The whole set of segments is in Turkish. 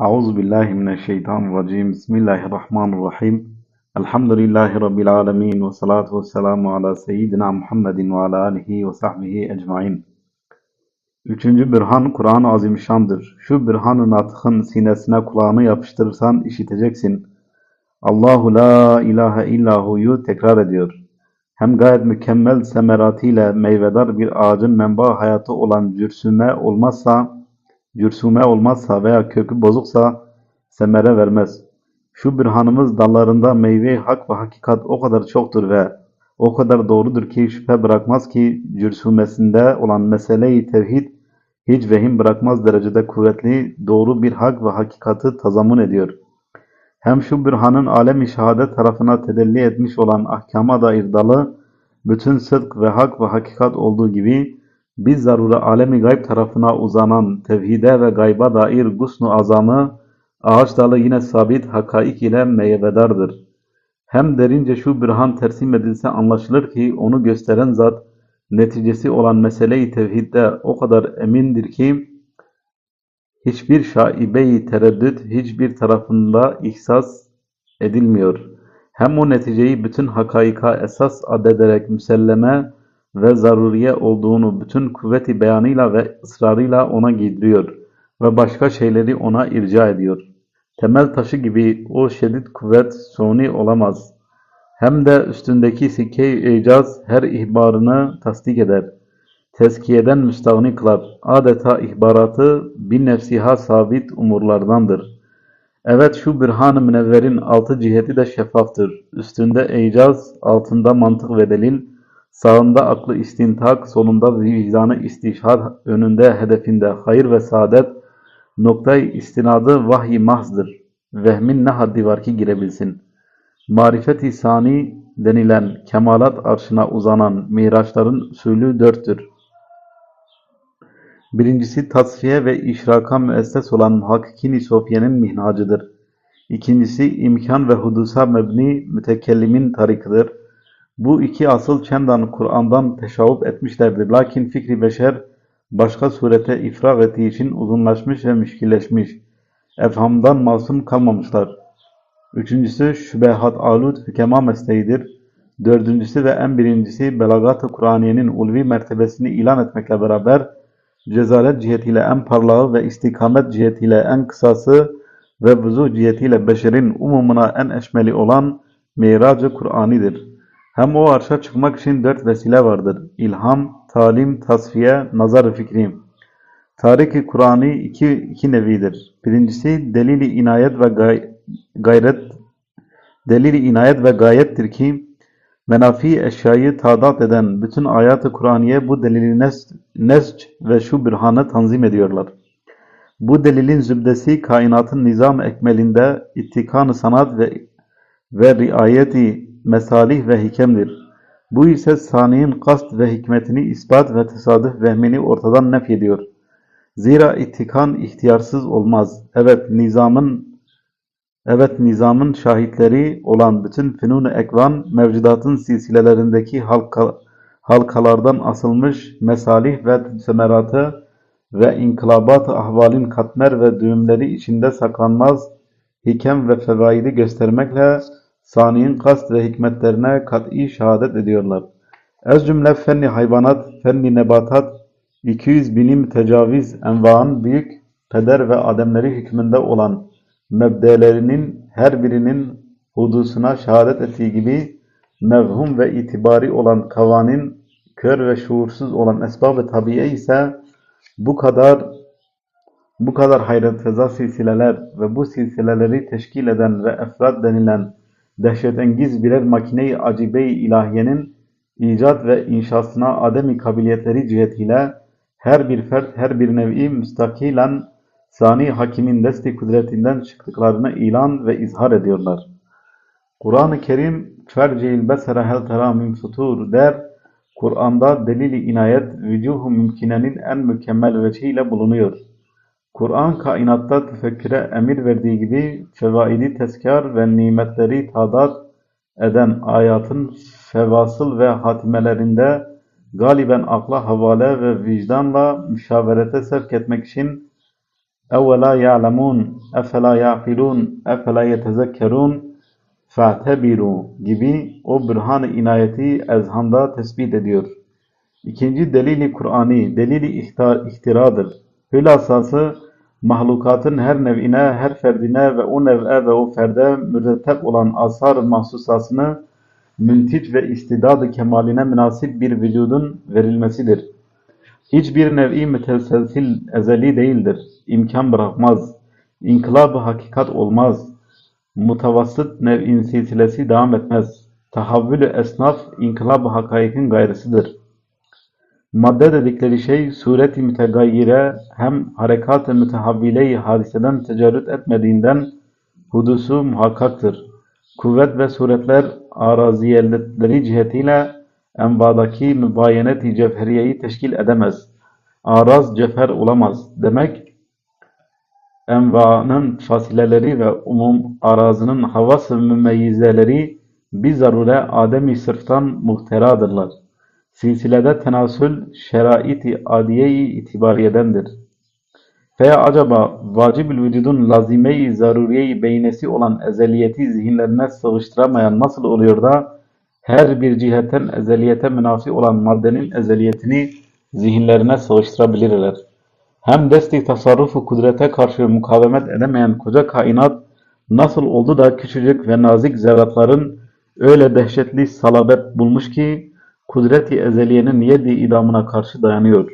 Euzu billahi mineşşeytanirracim. Bismillahirrahmanirrahim. Elhamdülillahi rabbil alamin ve salatu vesselamu ala seyyidina Muhammedin ve ala alihi ve sahbihi ecmaîn. Üçüncü bürhan Kur'an-ı Azimüşşan'dır. Şu bürhan-ı natıkın sinesine kulağını yapıştırırsan işiteceksin. Allahu la ilahe illahu'yu tekrar ediyor. Hem gayet mükemmel semeratiyle meyvedar bir ağacın menba hayatı olan cürsüme olmazsa, cürsüme olmazsa veya kökü bozuksa semere vermez. Şu bürhanımız dallarında meyve hak ve hakikat o kadar çoktur ve o kadar doğrudur ki şüphe bırakmaz ki cürsümesinde olan meseleyi tevhid hiç vehim bırakmaz derecede kuvvetli, doğru bir hak ve hakikati tazamun ediyor. Hem şu bürhanın alem-i şehadet tarafına tedelli etmiş olan ahkama dair dalı, bütün sıdk ve hak ve hakikat olduğu gibi, biz zarura alemi gayb tarafına uzanan tevhide ve gayba dair gusnu azamı, ağaç dalı yine sabit hakaik ile meyvedardır. Hem derince şu bürhan tersim edilse anlaşılır ki onu gösteren zat, neticesi olan mesele-i tevhidde o kadar emindir ki, hiçbir şaibe-i tereddüt hiçbir tarafında ihsas edilmiyor. Hem o neticeyi bütün hakaika esas adederek müselleme ve zaruriye olduğunu bütün kuvveti beyanıyla ve ısrarıyla ona giydiriyor ve başka şeyleri ona irca ediyor. Temel taşı gibi o şiddet kuvvet suni olamaz. Hem de üstündeki sikke-i icaz her ihbarını tasdik eder. Tezkiyeden müstahni kılar. Adeta ihbaratı bir nefsiha sabit umurlardandır. Evet şu bürhan-ı münevverin altı ciheti de şeffaftır. Üstünde icaz, altında mantık ve delil, sağında aklı istintak, solunda vicdanı istişhad, önünde hedefinde hayır ve saadet, noktayı istinadı vahiy mahzdır. Vehmin ne haddi var ki girebilsin. Marifet-i sani denilen kemalat arşına uzanan miraçların usulü dörttür. Birincisi tasfiye ve işraka müesses olan muhakkikin-i sofiyenin mihnacıdır. İkincisi imkan ve hudusa mebni mütekellimin tarikıdır. Bu iki asıl çendan Kur'an'dan teşavvup etmişlerdir. Lakin fikri beşer başka surete ifrag ettiği için uzunlaşmış ve müşkilleşmiş. Efhamdan masum kalmamışlar. Üçüncüsü şübehat alut hükema mesleğidir. Dördüncüsü ve en birincisi belagat-ı Kur'aniyenin ulvi mertebesini ilan etmekle beraber cezalet cihetiyle en parlağı ve istikamet cihetiyle en kısası ve vuzu cihetiyle beşerin umumuna en eşmeli olan Mirac-ı Kur'ani'dir. Hem o arşa çıkmak için dört vesile vardır. İlham, talim, tasfiye, nazar-ı fikri. Tarik-i Kur'ani iki, iki nevidir. Birincisi delili inayet ve gay gayret delili inayet ve gayettir ki menafi eşyayı tadat eden bütün ayat-ı Kur'aniye bu delili nes nesc ve şu bürhanı tanzim ediyorlar. Bu delilin zübdesi kainatın nizam ekmelinde ittikan-ı sanat ve ve riayeti mesalih ve hikemdir. Bu ise saniyin kast ve hikmetini ispat ve tesadüf vehmini ortadan nef ediyor. Zira ittikan ihtiyarsız olmaz. Evet nizamın Evet nizamın şahitleri olan bütün fünun-u ekvan mevcudatın silsilelerindeki halka, halkalardan asılmış mesalih ve semeratı ve inkılabat ahvalin katmer ve düğümleri içinde saklanmaz hikem ve fevaidi göstermekle saniyin kast ve hikmetlerine kat'i şehadet ediyorlar. Ez cümle fenni hayvanat, fenni nebatat, 200 binim tecaviz envaan büyük peder ve ademleri hükmünde olan mebdelerinin her birinin hudusuna şehadet ettiği gibi mevhum ve itibari olan kavanin kör ve şuursuz olan esbab-ı tabiye ise bu kadar bu kadar hayret feza silsileler ve bu silsileleri teşkil eden ve efrad denilen dehşetengiz birer makine-i acibe-i ilahiyenin icat ve inşasına ademi kabiliyetleri cihetiyle her bir fert her bir nevi müstakilen sani hakimin desti kudretinden çıktıklarını ilan ve izhar ediyorlar. Kur'an-ı Kerim fercil besere hel tera min futur der. Kur'an'da delili inayet vücuhu mümkinenin en mükemmel veçhiyle bulunuyor. Kur'an kainatta tefekküre emir verdiği gibi fevaidi tezkar ve nimetleri tadat eden ayatın fevasıl ve hatimelerinde galiben akla havale ve vicdanla müşaverete sevk etmek için evvela ya'lemun, efela ya'kilun, efela yetezekkerun, fe'tebiru gibi o bürhan inayeti ezhanda tespit ediyor. İkinci delili Kur'ani, delili ihtiradır. Hülasası mahlukatın her nev'ine, her ferdine ve o nev'e ve o ferde mürettep olan asar mahsusasını müntic ve istidadı kemaline münasip bir vücudun verilmesidir. Hiçbir nev'i müteselsil ezeli değildir. İmkan bırakmaz. İnkılab-ı hakikat olmaz. Mutavassıt nev'in silsilesi devam etmez. Tahavvül-ü esnaf inkılab-ı hakaikin gayrısıdır. Madde dedikleri şey sureti mütegayyire hem harekat-ı mütehavvile-i hadiseden tecerrüt etmediğinden hudusu muhakkaktır. Kuvvet ve suretler araziyeletleri cihetiyle envadaki mübayenet-i cevheriyeyi teşkil edemez. Araz cevher olamaz. Demek envanın fasileleri ve umum arazının havas-ı mümeyyizeleri bir zarure ademi sırftan muhteradırlar. Silsilede tenasül şerait-i adiye-i itibariyedendir. Veya acaba vacib-ül vücudun lazime-i zaruriye-i beynesi olan ezeliyeti zihinlerine sığıştıramayan nasıl oluyor da her bir cihetten ezeliyete münafi olan maddenin ezeliyetini zihinlerine sığıştırabilirler. Hem desti tasarrufu kudrete karşı mukavemet edemeyen koca kainat nasıl oldu da küçücük ve nazik zerratların öyle dehşetli salabet bulmuş ki kudreti ezeliyenin yedi idamına karşı dayanıyor.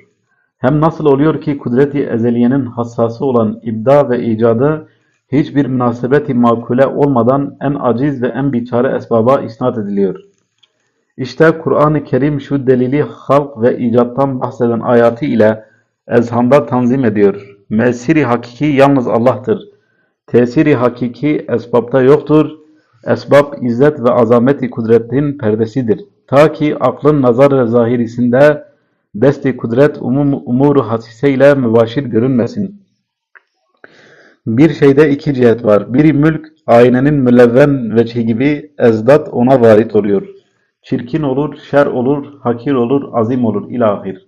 Hem nasıl oluyor ki kudreti ezeliyenin hassası olan ibda ve icadı hiçbir münasebeti makule olmadan en aciz ve en biçare esbaba isnat ediliyor. İşte Kur'an-ı Kerim şu delili halk ve icattan bahseden ayatı ile ezhanda tanzim ediyor. Mesiri hakiki yalnız Allah'tır. Tesiri hakiki esbabda yoktur. Esbab izzet ve azameti kudretin perdesidir. Ta ki aklın nazar zahirisinde desti kudret umum umuru hasise ile mübaşir görünmesin. Bir şeyde iki cihet var. Biri mülk, aynenin mülevven veçhi gibi ezdat ona varit oluyor. Çirkin olur, şer olur, hakir olur, azim olur ilahir.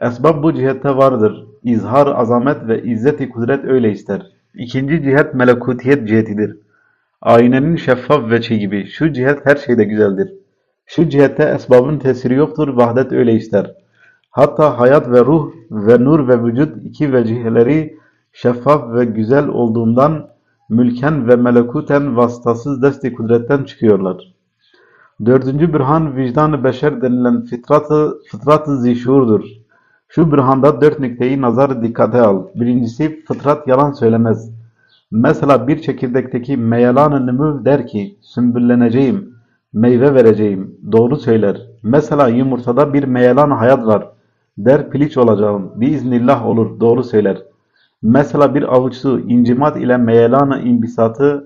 Esbab bu cihette vardır. İzhar, azamet ve izzeti kudret öyle ister. İkinci cihet melekutiyet cihetidir. Aynenin şeffaf veçhi gibi. Şu cihet her şeyde güzeldir. Şu cihette esbabın tesiri yoktur, vahdet öyle ister. Hatta hayat ve ruh ve nur ve vücut iki veciheleri şeffaf ve güzel olduğundan mülken ve melekuten vasıtasız desti kudretten çıkıyorlar. Dördüncü bürhan vicdan-ı beşer denilen fıtratı, fıtrat-ı zişurdur. Şu bürhanda dört nükteyi nazar dikkate al. Birincisi fıtrat yalan söylemez. Mesela bir çekirdekteki meyelan-ı der ki sümbülleneceğim, meyve vereceğim, doğru söyler. Mesela yumurtada bir meyelan hayat var. Der piliç olacağım, biiznillah olur, doğru söyler. Mesela bir avuç su incimat ile meyelan-ı imbisatı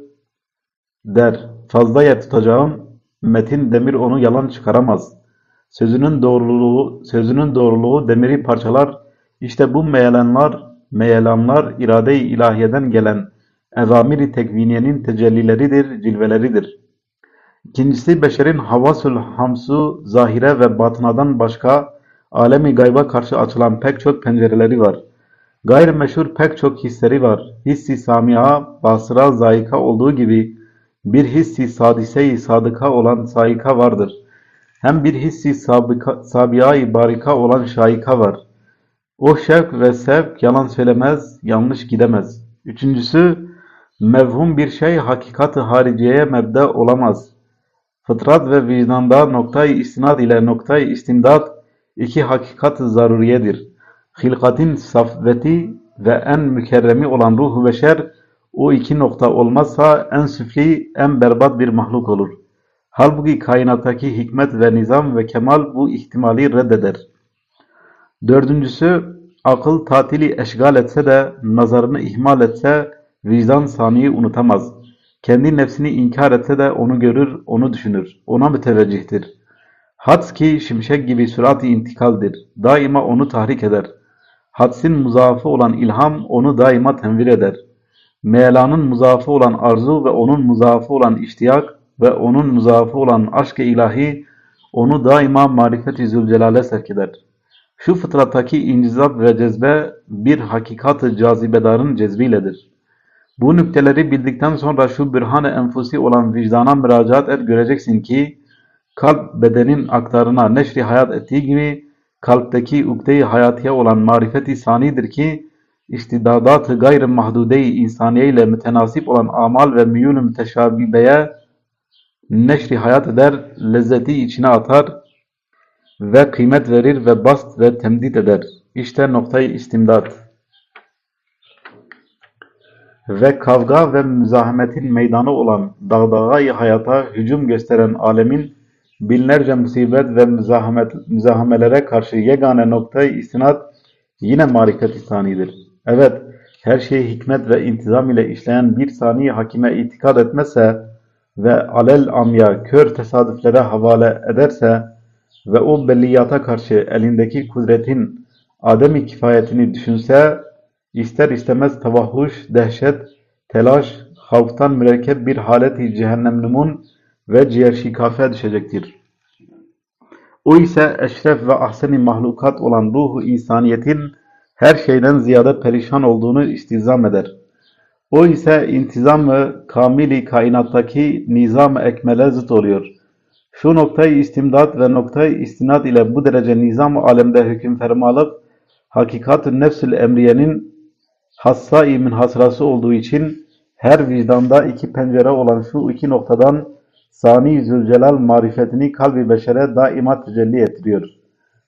der, fazla yer tutacağım, metin demir onu yalan çıkaramaz. Sözünün doğruluğu, sözünün doğruluğu demiri parçalar. İşte bu meyelanlar, meyelanlar irade-i ilahiyeden gelen evamiri tekviniyenin tecellileridir, cilveleridir. İkincisi beşerin havasül hamsu zahire ve batınadan başka alemi gayba karşı açılan pek çok pencereleri var. Gayrimeşhur pek çok hisleri var. Hissi samia, basıra, zayika olduğu gibi bir hissi sadise-i sadıka olan saika vardır. Hem bir hissi sabiya-i barika olan şaika var. O şevk ve sevk yalan söylemez, yanlış gidemez. Üçüncüsü, mevhum bir şey hakikat-ı hariciyeye mebde olamaz. Fıtrat ve vicdanda noktayı istinad ile noktayı istindat iki hakikat-ı zaruriyedir. Hilkatin safveti ve en mükerremi olan ruh ve şer o iki nokta olmazsa en süfli, en berbat bir mahluk olur. Halbuki kainattaki hikmet ve nizam ve kemal bu ihtimali reddeder. Dördüncüsü, akıl tatili eşgal etse de, nazarını ihmal etse, vicdan saniyi unutamaz. Kendi nefsini inkar etse de onu görür, onu düşünür, ona müteveccihtir. Hats ki şimşek gibi sürat-i intikaldir. Daima onu tahrik eder. Hadsin muzafı olan ilham onu daima tenvir eder. Mevla'nın muzafı olan arzu ve onun muzafı olan iştiyak ve onun muzafı olan aşk-ı ilahi onu daima marifet-i zülcelale sevk eder. Şu fıtrattaki incizap ve cezbe bir hakikat-ı cazibedarın cezbiyledir. Bu nükteleri bildikten sonra şu bürhan-ı enfusi olan vicdana müracaat et göreceksin ki kalp bedenin aktarına neşri hayat ettiği gibi kalpteki ukde-i hayatiye olan marifeti sanidir ki istidadat-ı gayr-ı mahdude-i insaniye ile mütenasip olan amal ve miyul-ü müteşabibeye neşri hayat eder, lezzeti içine atar ve kıymet verir ve bast ve temdit eder. İşte noktayı istimdat. Ve kavga ve müzahametin meydanı olan dağdağayı hayata hücum gösteren alemin binlerce musibet ve müzahamet, müzahamelere karşı yegane noktayı istinat yine marifet-i sanidir. Evet, her şeyi hikmet ve intizam ile işleyen bir sani hakime itikad etmezse ve alel amya kör tesadüflere havale ederse ve o belliyata karşı elindeki kudretin ademi kifayetini düşünse ister istemez tavahhuş, dehşet, telaş, havftan mürekkep bir haleti cehennemnumun ve ciğer şikafe düşecektir. O ise eşref ve ahseni mahlukat olan ruhu insaniyetin her şeyden ziyade perişan olduğunu istizam eder. O ise intizam-ı kamili kainattaki nizam-ı ekmele zıt oluyor. Şu noktayı istimdat ve noktayı istinad ile bu derece nizam-ı alemde hüküm ferma alıp hakikat-ı nefs-ül emriyenin hassa-i minhasrası olduğu için her vicdanda iki pencere olan şu iki noktadan Sani Zülcelal marifetini kalbi beşere daima tecelli ettiriyor.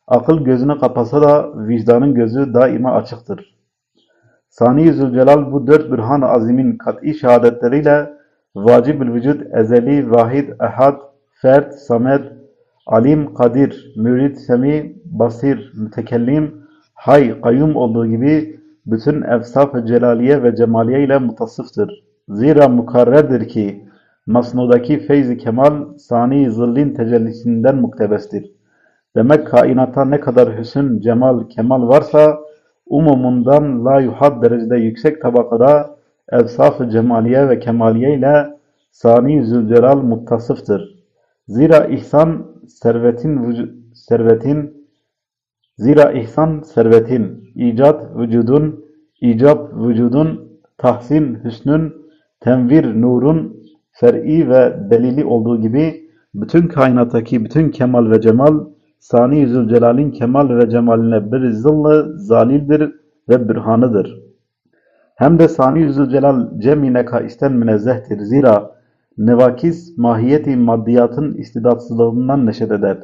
Akıl gözünü kapasa da vicdanın gözü daima açıktır. Sani Zülcelal bu dört bürhan-ı azimin kat'i şehadetleriyle vacib-ül vücud ezeli, vahid, ehad, fert, samed, alim, kadir, mürid, semi, basir, mütekellim, hay, kayyum olduğu gibi bütün efsaf-ı celaliye ve cemaliye ile mutasıftır. Zira mukarrerdir ki masnudaki feyz-i kemal sani zillin tecellisinden muktebestir. Demek kainatta ne kadar hüsn, cemal, kemal varsa umumundan la yuhad derecede yüksek tabakada evsaf-ı cemaliye ve kemaliye ile sani zülcelal muttasıftır. Zira ihsan servetin servetin zira ihsan servetin icat vücudun icap vücudun tahsin hüsnün tenvir nurun fer'i ve delili olduğu gibi bütün kainattaki bütün kemal ve cemal Sani Zülcelal'in kemal ve cemaline bir zıllı zalildir ve bürhanıdır. Hem de Sani Zülcelal cem-i nekaisten münezzehtir. Zira nevakis mahiyeti maddiyatın istidatsızlığından neşet eder.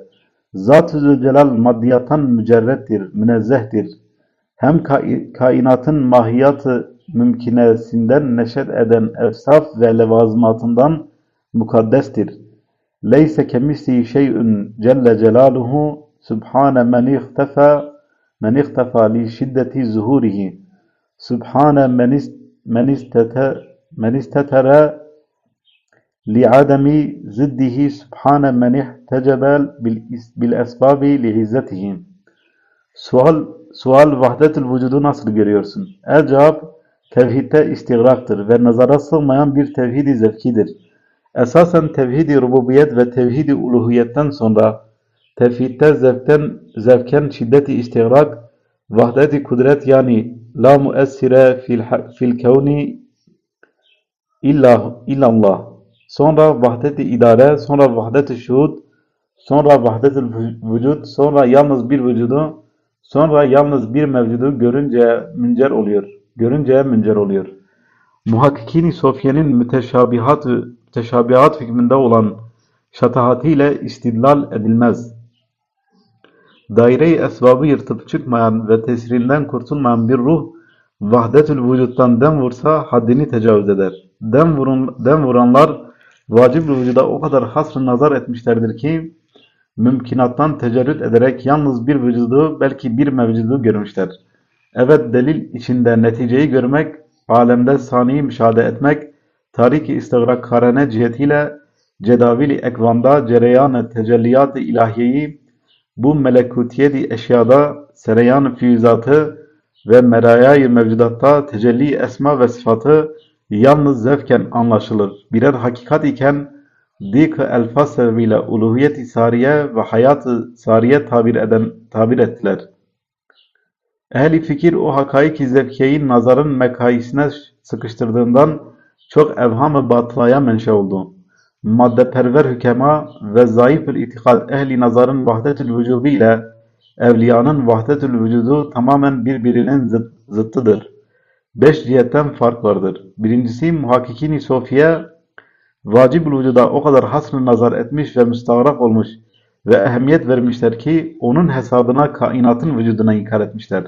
Zat-ı Zülcelal maddiyattan mücerrettir, münezzehtir. Hem kainatın mahiyatı mümkinesinden neşet eden efsaf ve levazımatından mukaddestir. Leyse kemisli şey'ün celle celaluhu subhane men ihtefa men ihtefa li şiddeti zuhurihi subhane men istete subhane men ihtecebel bil esbabi li izzetihi Sual, sual vahdetul vücudu nasıl görüyorsun? El cevap tevhidde istigraktır ve nazara sığmayan bir tevhid-i zevkidir. Esasen tevhid-i rububiyet ve tevhid-i uluhiyetten sonra tevhidde zevkten, zevken şiddet-i istigrak, vahdet-i kudret yani la muessire fil, fil kevni illa, illallah. Sonra vahdet-i idare, sonra vahdet-i şuhud, sonra vahdet-i vücud, sonra yalnız bir vücudu, sonra yalnız bir mevcudu görünce müncer oluyor görünceye müncer oluyor. Muhakkikin-i Sofye'nin müteşabihat, müteşabihat hükmünde olan şatahatiyle istidlal edilmez. Daire-i esbabı yırtıp çıkmayan ve tesirinden kurtulmayan bir ruh, vahdetül vücuttan dem vursa haddini tecavüz eder. Dem, vurun, dem vuranlar vacib vücuda o kadar hasr nazar etmişlerdir ki, mümkinattan tecerrüt ederek yalnız bir vücudu belki bir mevcudu görmüşler. Evet delil içinde neticeyi görmek, alemde saniyi müşahede etmek, tarik-i istigrakarene cihetiyle cedavili ekvanda cereyan-ı tecelliyat-ı ilahiyeyi bu melekutiyeti eşyada sereyan füyüzatı ve merayayı mevcudatta tecelli esma ve sıfatı yalnız zevken anlaşılır. Birer hakikat iken dik elfaz sebebiyle uluhiyet-i sariye ve hayat-ı sariye tabir, eden, tabir ettiler. Ehli fikir o hakaik-i zevkiyeyi nazarın mekayesine sıkıştırdığından çok evham-ı batılaya menşe oldu. Maddeperver hükema ve zayıf-ül itikad ehli nazarın vahdetül vücudu ile evliyanın vahdetül vücudu tamamen birbirinin zıt, zıttıdır. Beş cihetten fark vardır. Birincisi muhakkikini sofiye vacib-ül vücuda o kadar hasr nazar etmiş ve müstağrak olmuş ve ehemmiyet vermişler ki onun hesabına kainatın vücuduna inkar etmişler.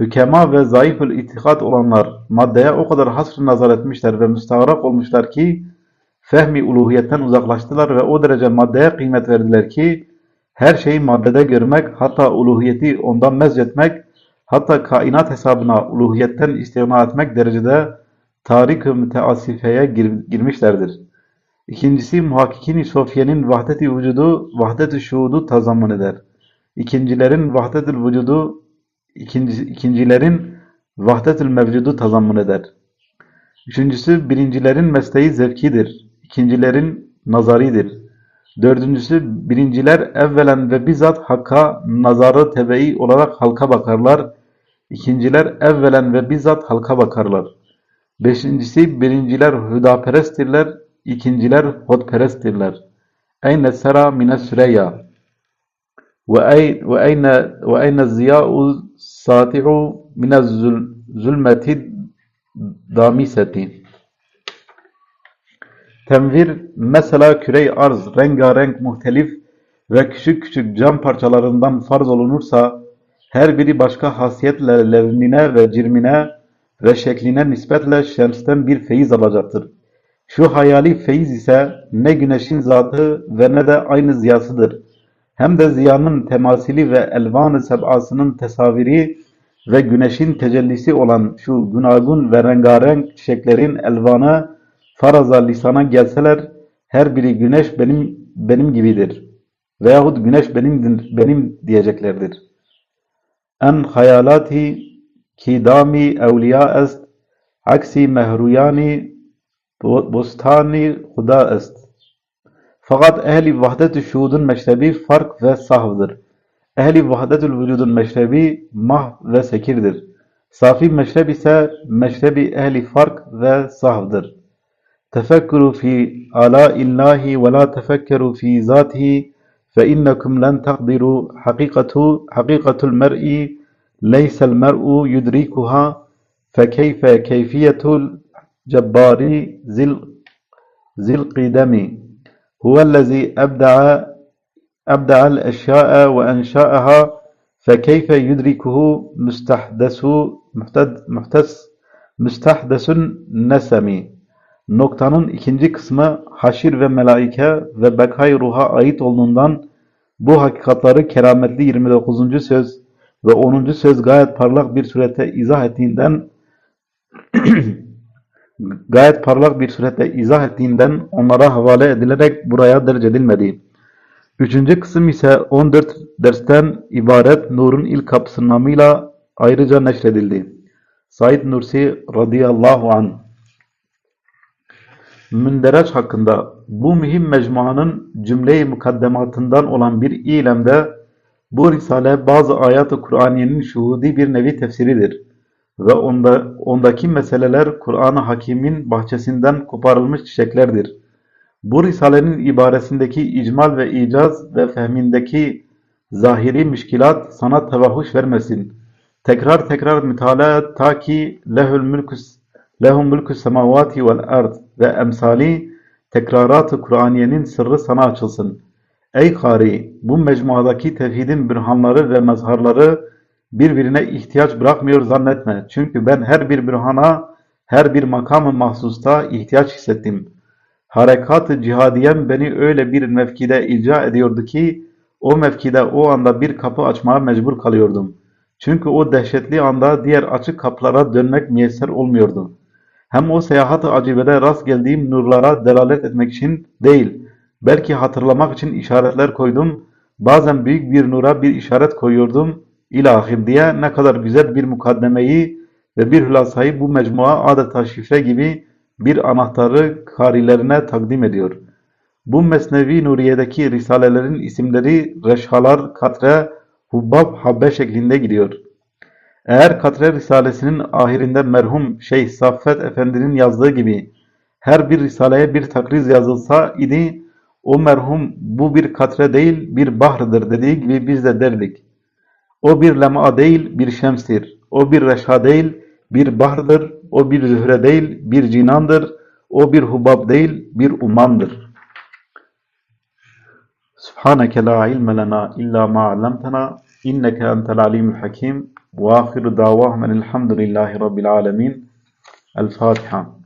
Hükema ve zayıf-ül itikat olanlar maddeye o kadar hasr nazar etmişler ve müstağrak olmuşlar ki fehmi uluhiyetten uzaklaştılar ve o derece maddeye kıymet verdiler ki her şeyi maddede görmek, hatta uluhiyeti ondan mezcetmek, hatta kainat hesabına uluhiyetten istina etmek derecede tarik-ı müteasifeye gir girmişlerdir. İkincisi muhakkikin-i sofiyenin vahdet-i vücudu, vahdet-i şuhudu tazammun eder. İkincilerin vahdet-ül vücudu, ikinci, ikincilerin vahdet-ül mevcudu tazammun eder. Üçüncüsü birincilerin mesleği zevkidir. İkincilerin nazaridir. Dördüncüsü birinciler evvelen ve bizzat hakka nazarı tebe'i olarak halka bakarlar. İkinciler evvelen ve bizzat halka bakarlar. Beşincisi birinciler hüdaperesttirler. ikinciler hodperesttirler. Eyne sera mine süreyya ve eyne ve eyne ziya'u sati'u mine zulmeti damiseti. Tenvir, mesela kürey arz rengarenk muhtelif ve küçük küçük cam parçalarından farz olunursa, her biri başka hasiyetle levnine ve cirmine ve şekline nispetle şemsten bir feyiz alacaktır. Şu hayali feyiz ise ne güneşin zatı ve ne de aynı ziyasıdır. Hem de ziyanın temasili ve elvan-ı sebasının tesaviri ve güneşin tecellisi olan şu günagun ve rengarenk çiçeklerin elvanı faraza lisana gelseler her biri güneş benim benim gibidir. Veyahut güneş benimdir, benim diyeceklerdir. ان خيالاتي كيدامي اولياء است عەکسی مەهرویانی بستاني خدا است. فقط ئەهلی وەحدەت الشهود المشربي فرق ڤە ساحvdir ئەهلی وەحدەت الوجود المشربي مah ڤە سكيردر صافي مەشرەبی سە مشربي ئەهلی فرق ڤە ساحvdir تفكروا في آلاء الله ولا تفكروا في ذاته فإنكم لن تقدروا. حقيقة حقيقة المرء ليس المرء يدركها فكيف كيفية الجبار ذي القدم هو الذي أبدع أبدع الأشياء وأنشأها فكيف يدركه؟ مستحدث محتدث مستحدث النسم. Noktanın ikinci kısmı haşir ve melaike ve bekay ruha ait olduğundan bu hakikatları kerametli 29. söz ve 10. söz gayet parlak bir surette izah ettiğinden gayet parlak bir surette izah ettiğinden onlara havale edilerek buraya derc edilmedi. Üçüncü kısım ise 14 dersten ibaret Nur'un ilk kapısı namıyla ayrıca neşredildi. Said Nursi radıyallahu an. Mündereç hakkında bu mühim mecmuanın cümle-i mukaddematından olan bir ilemde bu risale bazı ayat-ı Kur'aniyenin şuhudi bir nevi tefsiridir ve onda, ondaki meseleler Kur'an-ı Hakim'in bahçesinden koparılmış çiçeklerdir. Bu risalenin ibaresindeki icmal ve icaz ve fehmindeki zahiri müşkilat sana tevahhuş vermesin. Tekrar tekrar mütalaa ta ki lehül mülkus lehum mülkus semavati vel ard ve emsali tekrarat-ı Kur'aniyenin sırrı sana açılsın. Ey kari! Bu mecmuadaki tevhidin bürhanları ve mezharları birbirine ihtiyaç bırakmıyor zannetme. Çünkü ben her bir bürhana, her bir makamı mahsusta ihtiyaç hissettim. Harekat-ı cihadiyem beni öyle bir mevkide ilca ediyordu ki, o mevkide o anda bir kapı açmaya mecbur kalıyordum. Çünkü o dehşetli anda diğer açık kapılara dönmek müyesser olmuyordu. Hem o seyahat-ı acibede rast geldiğim nurlara delalet etmek için değil, belki hatırlamak için işaretler koydum, bazen büyük bir nura bir işaret koyuyordum, ilahir diye ne kadar güzel bir mukaddemeyi ve bir hülasayı bu mecmua adeta şifre gibi bir anahtarı karilerine takdim ediyor. Bu Mesnevi Nuriye'deki risalelerin isimleri reşhalar, katre, hubbab, habbe şeklinde gidiyor. Eğer Katre Risalesi'nin ahirinde merhum Şeyh Saffet Efendi'nin yazdığı gibi her bir risaleye bir takriz yazılsa idi, o merhum bu bir katre değil bir bahrdır dediği gibi biz de derdik. O bir lema değil bir şemstir. O bir reşha değil bir bahrdır. O bir zühre değil bir cinandır. O bir hubab değil bir umandır. Subhaneke la ilme lena illa ma allamtena inneke entel alimul hakim ve ahiru davahmen elhamdülillahi rabbil alemin. El Fatiha.